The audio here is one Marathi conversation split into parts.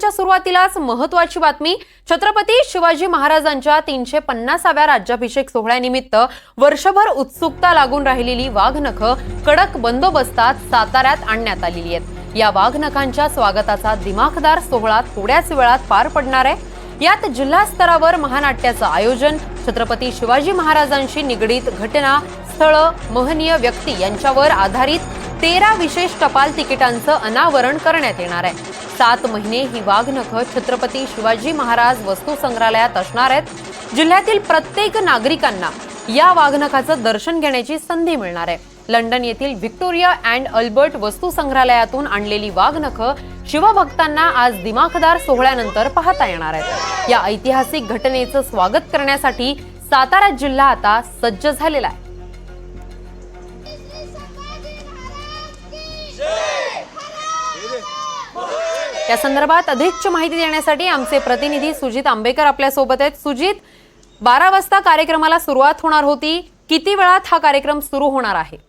सुरुवातीलाच महत्वाची बातमी छत्रपती शिवाजी महाराजांच्या तीनशे पन्नासाव्या राज्याभिषेक सोहळ्यानिमित्त वर्षभर उत्सुकता लागून राहिलेली वाघनख कडक बंदोबस्तात साताऱ्यात आणण्यात आलेली आहेत. या वाघनखांच्या स्वागताचा दिमाखदार सोहळा थोड्याच वेळात पार पडणार आहे. यात जिल्हा स्तरावर महानाट्याचं आयोजन छत्रपती शिवाजी महाराजांशी निगडीत घटना स्थळं महनीय व्यक्ती यांच्यावर आधारित तेरा विशेष टपाल तिकिटांचं अनावरण करण्यात येणार आहे. सात महिने ही वाघनखं छत्रपती शिवाजी महाराज वस्तू संग्रहालयात असणार आहेत. जिल्ह्यातील प्रत्येक नागरिकांना या वाघनखाचं दर्शन घेण्याची संधी मिळणार आहे. लंडन येथील व्हिक्टोरिया अँड अल्बर्ट वस्तू संग्रहालयातून आणलेली वाघनखं शिवभक्तांना आज दिमाखदार सोहळ्यानंतर पाहता येणार आहेत. या ऐतिहासिक घटनेचं स्वागत करण्यासाठी सातारा जिल्हा आता सज्ज झालेला आहे. या संदर्भात अधिकची माहिती देण्यासाठी आमचे प्रतिनिधी सुजित आंबेकर आपल्यासोबत आहेत. सुजित बारा वाजता कार्यक्रमाला सुरुवात होणार होती. किती वेळात हा कार्यक्रम सुरू होणार आहे?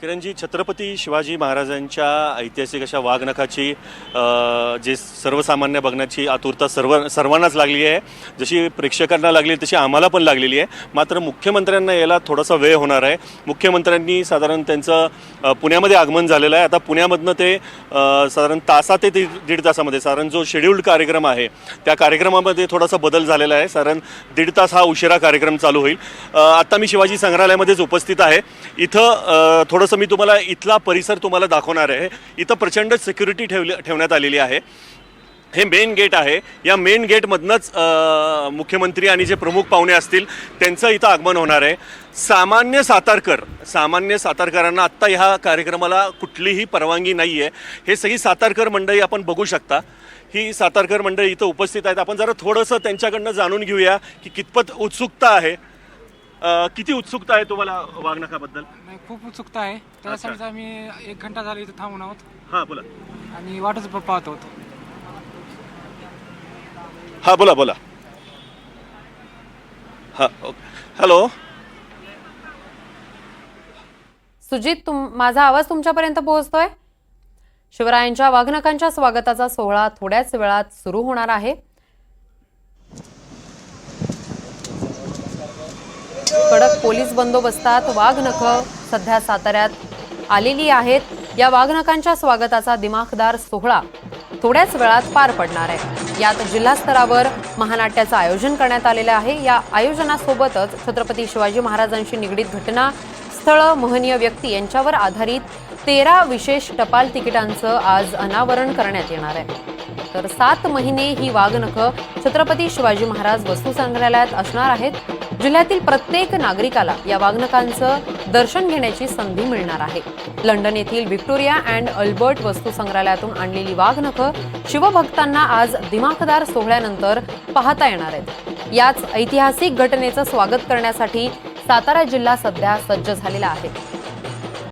किरणजी छत्रपती शिवाजी महाराजांच्या ऐतिहासिक अशा वाघनखाची जे सर्वसामान्य बघण्याची आतुरता सर्व सर्वांनाच लागली आहे. जशी प्रेक्षकांना लागली तशी आम्हाला पण लागलेली आहे. मात्र मुख्यमंत्र्यांना यायला थोडासा वेळ होणार आहे. मुख्यमंत्र्यांनी साधारण त्यांचं पुण्यामध्ये आगमन झालेलं आहे. आता पुण्यामधनं ते साधारण तासा ते दीड दीड तासामध्ये साधारण जो शेड्यूल्ड कार्यक्रम आहे त्या कार्यक्रमामध्ये थोडासा बदल झालेला आहे. साधारण दीड तास हा उशिरा कार्यक्रम चालू होईल. आत्ता आता मी शिवाजी संग्रहालयामध्येच उपस्थित आहे. इथं थोडं थोडंसं मी तुम्हाला इथला परिसर तुम्हाला दाखवणार आहे. इथं प्रचंड सिक्युरिटी ठेवली ठेवण्यात आलेली आहे. हे मेन गेट आहे. या मेन गेटमधनंच मुख्यमंत्री आणि जे प्रमुख पाहुणे असतील त्यांचं इथं आगमन होणार आहे. सामान्य सातारकर सामान्य सातारकरांना आत्ता ह्या कार्यक्रमाला कुठलीही परवानगी नाही आहे हे सगळी सातारकर मंडळी आपण बघू शकता. ही सातारकर मंडळी इथं उपस्थित आहेत. आपण जरा थोडंसं त्यांच्याकडनं जाणून घेऊया की कितपत उत्सुकता आहे. अ, किती उत्सुकता आहे तुम्हाला वागणकाबद्दल नाही खूप उत्सुकता आहे. त्यासाठीच आम्ही एक घंटा झाला इथं थांबून आहोत. हां बोला. आणि वाटच प- पाहत आहोत. हां बोला बोला. हां ओके. हॅलो सुजित तुम माझा आवाज तुमच्यापर्यंत पोहोचतोय? शिवरायांच्या वाघनखांच्या स्वागताचा सोहळा थोड्याच वेळात सुरू होणार आहे कडक पोलीस बंदोबस्तात वाघनखं सध्या साताऱ्यात आलेली आहेत. या वाघनखांच्या स्वागताचा दिमाखदार सोहळा थोड्याच वेळात पार पडणार आहे. यात जिल्हा स्तरावर महानाट्याचं आयोजन करण्यात आलेलं आहे. या आयोजनासोबतच छत्रपती शिवाजी महाराजांशी निगडीत घटना स्थळ महनीय व्यक्ती यांच्यावर आधारित तेरा विशेष टपाल तिकिटांचं आज अनावरण करण्यात येणार आहे. तर सात महिने ही वाघनखं छत्रपती शिवाजी महाराज वस्तू संग्रहालयात असणार आहेत. जिल्ह्यातील प्रत्येक नागरिकाला या वाघनखांचं दर्शन घेण्याची संधी मिळणार आहे. लंडन येथील व्हिक्टोरिया अँड अल्बर्ट वस्तू संग्रहालयातून आणलेली वाघनखं शिवभक्तांना आज दिमाखदार सोहळ्यानंतर पाहता येणार आहेत. याच ऐतिहासिक घटनेचं स्वागत करण्यासाठी सातारा जिल्हा सध्या सज्ज झालेला आहे.